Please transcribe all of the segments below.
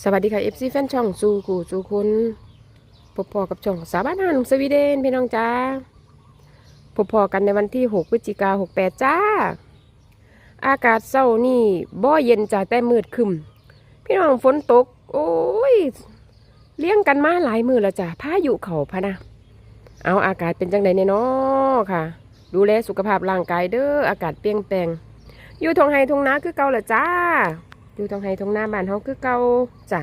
สวัสดีค่ะ FC แฟนช่องซูกูจูคุณพบพอกับช่องสาบ้านหานุ่มสวีเดนพี่น้องจ้าพบพอกันในวันที่ 6 พฤศจิกา68จ้า อากาศเศร้านี่บ่เย็นจ้าแต่มืดคึมพี่น้องฝนตก โอ้ย เลี้ยงกันมาหลายมือแล้วจ้าพายุเขาพะนะ เอาอากาศเป็นจังไดเนี่ยเนาะค่ะ ดูแลสุขภาพร่างกายเด้ออากาศเปลี่ยนแปลงอยู่ทงไฮทงนาคือเก่าละจ้า อยู่ทางไฮทางหน้าบ้านเฮาคือเก่าจ้ะ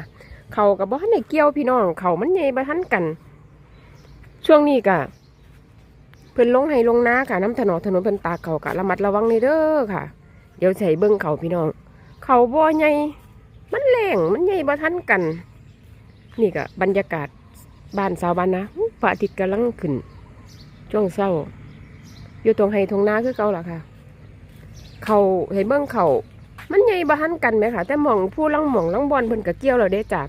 เขากับบ่ทันได้เกี่ยวพี่น้องเขามันใหญ่บ่ทันกัน ช่วงนี้ก็เพิ่นลงไฮลงนาค่ะน้ำถนนถนนเพิ่นตากเขาก็ระมัดระวังในเด้อค่ะ เดี๋ยวใส่เบิ่งเขาพี่น้อง เขาบ่ใหญ่มันแรงมันใหญ่บ่ทันกัน นี่ก็บรรยากาศบ้านสาวบ้านนะพระอาทิตย์กำลังขึ้น ช่วงเช้า อยู่ตรงไฮทงนาคือเก่าล่ะค่ะ เขาเห็นเบิ่งเขา มันใหญ่บ้านกันไหมค่ะ แต่หมองผู้ลังหมองลังบอลเพิ่นก็เกี่ยวเราได้จับ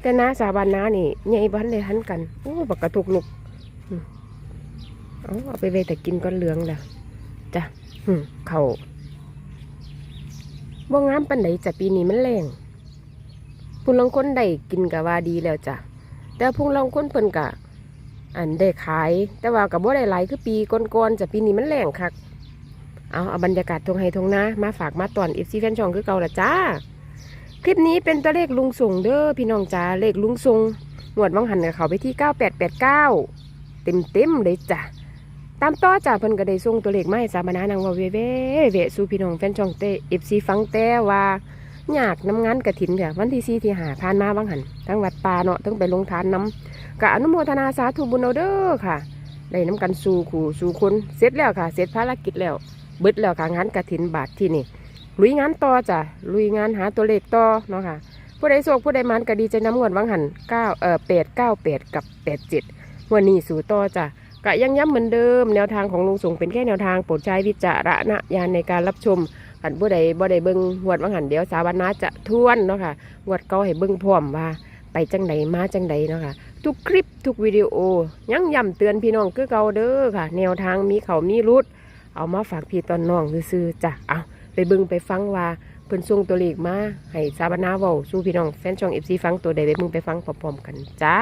แต่น้าสาบานน้านี่ใหญ่บ้านเลยทันกันโอ้บักกระตุกลุกเอาเอาไปเวแต่กินก้อนเหลืองแหละจ้ะเขาบ่งามปันไหนจ้ะปีนี้มันแรงผู้ลังคนได้กินกะว่าดีแล้วจ้ะแต่ผู้ลังคนเพิ่นกะ อันได้ขาย แต่ว่ากับบ่ได้หลายคือปีก่อนๆจ้ะปีนี้มันแรงคัก เอาเอาบรรยากาศทงไฮทงนามาฝากมาตอนเอฟซีแฟนช่องคือเก่าละจ้า คลิปนี้เป็นตัวเลขลุงส่งเด้อพี่น้องจ้าเลขลุงส่งหมวดวังหันกับเขาไปที่ 9889 เต็มเต็มเลยจ้ะตามต่อจ้าเพิ่นก็ได้ส่งตัวเลขมาให้สามนานางว่าเวเวเวสู่พี่น้องแฟนช่องเตเอฟซีฟังแต่ว่าอยากน้ำงานกระถินค่ะวันที่สี่ที่หาผ่านมาวังหันทั้งวัดป่าเนาะทั้งไปลงทานน้ำกะอนุโมทนาสาธุบุญเอาเด้อค่ะ ได้น้ำกันสู่ขู่สู่คนเสร็จแล้วค่ะ เสร็จภารกิจแล้ว เบิดแล้วค่ะงานกระถินบาทที่นี่ลุยงานต่อจ้ะลุยงานหาตัวเลขต่อเนาะค่ะผู้ใดโศกผู้ใดมันก็ดีใจน้ำงวดวังหันเก้าเอ่อแปดเก้าแปดกับแปดเจ็ดวันนี้สู่ต่อจ้ะกะยังย้ำเหมือนเดิม แนวทางของลุงสงเป็นแค่แนวทางโปรดใช้วิจารณญาณในการรับชมหันผู้ใดบ่ได้เบิ่งงวดวังหันเดี๋ยวสาวนาจะทวนเนาะค่ะงวดก่าให้เบิ่งพร้อมว่า ไปจังใดมาจังใดเนาะค่ะทุกคลิปทุกวิดีโอยังย้ำเตือนพี่น้องคือเก่าเด้อค่ะ แนวทางมีเขามีรุด เอามาฝากพี่ตอนน้องซื้อจ้ะเอาไปบิ่งไปฟังว่าเพิ่นส่งตัวเลขมาให้สาบานาเว้าสู่พี่น้องแฟนช่อง FC ฟังตัวใดไปบิ่งไปฟังพร้อมๆกันจ้า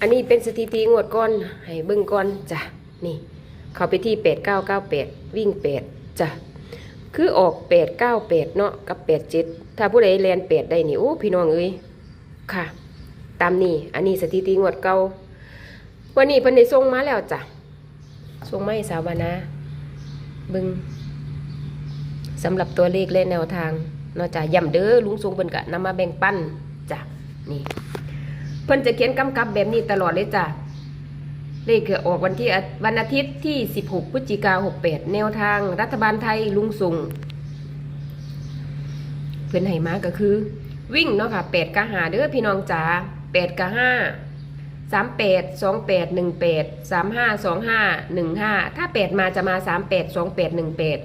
อันนี้เป็นสถิติงวดก่อนให้เบิ่งก่อนจ้ะนี่ เขาไปที่8998วิ่ง8จ้ะคือออก898เก้าแปดเนาะกับ87ถ้าผู้ใดแลน8ได้นี่โอ้พี่น้องเอ้ยค่ะ ตามนี้อันนี้สถิติงวดเก่าวันนี้เพิ่นได้ส่งมาแล้วจ้ะ ส่งมาให้สาวนาเบึงสำหรับตัวเลขและแนวทางนอกจากย่ำเด้อลุงทรงเพิ่นกะนำมาแบ่งปันจ้ะนี่เพิ่นจะเขียนกำกับแบบนี้ตลอดเลยจ้ะเลขคือออกวันที่วันอาทิตย์ที่ 16 พฤศจิกา68 แนวทางรัฐบาลไทยลุงทรงเพิ่นให้มาก็คือ วิ่งเนาะค่ะ8กะหาเด้อพี่น้องจ๋า8กะห้า สามแปดสองแปดหนึ่งแปดสามห้าสองห้าหนึ่งห้าถ้าแปดมาจะมาสามแปดสองแปดหนึ่งแปด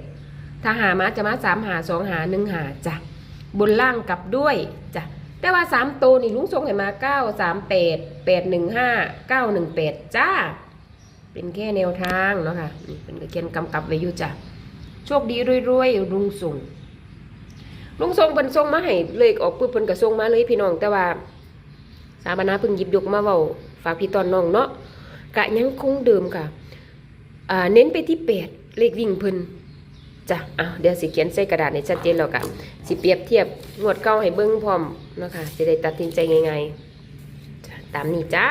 ถ้าหามาจะมาสามหาสองหาหนึ่งหาจ้ะบนล่างกลับด้วยจ้ะแต่ว่าสามตัวนี่ลุงทรงให้มาเก้าสามแปดแปดหนึ่งห้าเก้าหนึ่งแปดจ้า เป็นแค่แนวทางเนาะค่ะนี่เป็นกระเขียนกำกับไว้อยู่จ้ะโชคดีรวยๆลุงทรงลุงทรงเป็นทรงมาให้เลยออกปุ๊บเพิ่นก็ทรงมาเลยพี่น้องแต่ว่า สาบานาเพิ่งหยิบยกมาเว้าฝากพี่ตอนน้องเนาะกะยังคงเดิมค่ะเน้นไปที่แปดเลขวิ่งพิ่นจ้ะเอาเดี๋ยวสิเขียนใส่กระดาษให้ชัดเจนแล้วกะสิเปรียบเทียบงวดเก่าให้เบิ่งพร้อมเนาะค่ะจะได้ตัดสินใจง่ายๆตามนี้จ้า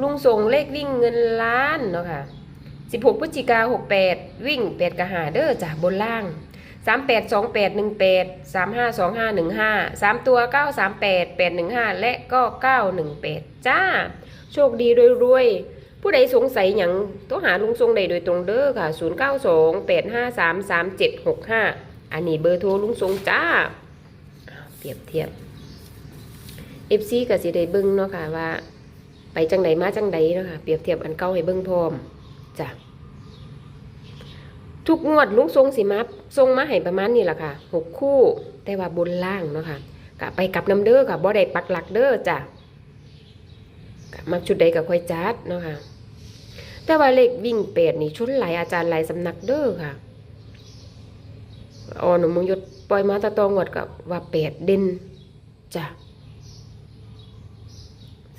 ลุงส่งเลขวิ่งเงินล้านเนาะค่ะ16พฤศจิกา68 วิ่ง8กะหาเด้อจ้ะบนล่าง สามแปดสองแปดหนึ่งแปดสามห้าสองห้าหนึ่งห้าสามตัวเก้าสามแปดแปดหนึ่งห้าและก็เก้าหนึ่งแปดจ้า โชคดีรวยๆ ผู้ใดสงสัยอย่างตัวหาลุงทรงใดโดยตรงเด้อค่ะศูนย์เก้าสองแปดห้าสามสามเจ็ดหกห้าอันนี้เบอร์โทรลุงทรงจ้า เปรียบเทียบเอฟซีกับสิได้เบิ้งเนาะค่ะว่า ไปจังใดมาจังใดเนาะค่ะเปรียบเทียบอันเก่าให้เบิ้งพร้อมจ้ะ ทุกงวดลุงทรงสิมาทรงมาให้ประมาณนี้แหละค่ะหกคู่แต่ว่าบนล่างเนาะค่ะกะไปกับน้ำเด้อค่ะบ่ได้ปักหลักเด้อจ้ะกะมักชุดใดกับค่อยจัดเนาะค่ะแต่ว่าเลขวิ่งเป็ดนี่ชุดหลายอาจารย์หลายสำนักเด้อค่ะอ๋อหนูมงยศปล่อยมาตะตองวดกับว่าเป็ดเด่นจ้ะ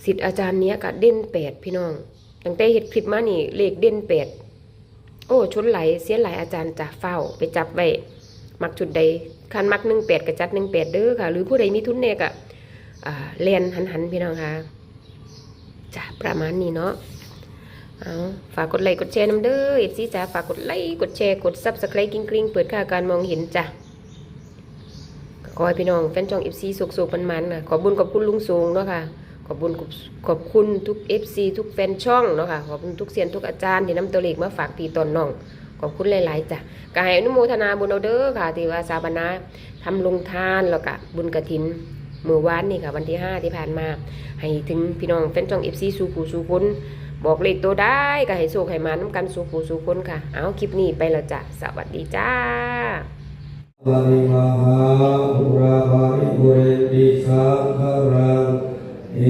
สิทธิ์อาจารย์เนี้ยก็เด่นแปดพี่น้องตั้งแต่เฮ็ดคลิปมานี่เลขเด่นแปด โอ้ชนไหลเสียไหลอาจารย์จะเฝ้าไปจับไว้มักจุดใดคันมักหนึ่งแปดก็จัดหนึ่งแปดเด้อค่ะ หรือผู้ใดมีทุนเนี่ยก็อ่าเรียนหันหันพี่น้องค่ะจ้ะประมาณนี้เนาะเอาฝากกดไลค์กดแชร์น้ำเด้อเอฟซีจ้าฝากกดไลค์กดแชร์กดซับสไครต์กริ๊งๆเปิดค่าการมองเห็นจ้ะขอให้พี่น้องแฟนช่อง FC สุกๆมันๆนะขอบุญขอบคุณลุงสูงเนาะค่ะ ขอบคุญขอบคุณทุก FC ทุกแฟนช่องเนาะค่ะขอบคุณทุกเซียนทุกอาจารย์ที่นำตัวเลขมาฝากพี่ตอนน้องขอบคุณหลายๆจ้ะกายอนุโมทนาบุญเอาเด้อค่ะที่ว่าสาบนาทำลงทานแล้วก็บุญกระถินเมื่อวานนี่ค่ะ วันที่ 5 ที่ผ่านมา ให้ถึงพี่น้องแฟนช่อง FC สู่ผู้สู่คนบอกเลขตัวได้ก็ให้โชคให้มาน้ำกันสู่ผู้สู่คนค่ะ เอาคลิปนี้ไปแล้วจ้ะสวัสดีจ้าวะริมหาอุราภาริปุเรนติสังขรัง เอ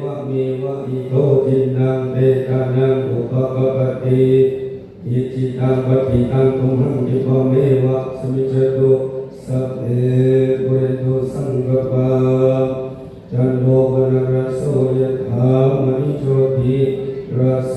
วะเมวะอิโตทินังเตตานังอุปกปติอิจิตังปฏิตังตุมหังจิปเมวะสมิจตุสัพเพปุเรตุสังกปาจันโทปนรสโสยถามณิโชติรสโส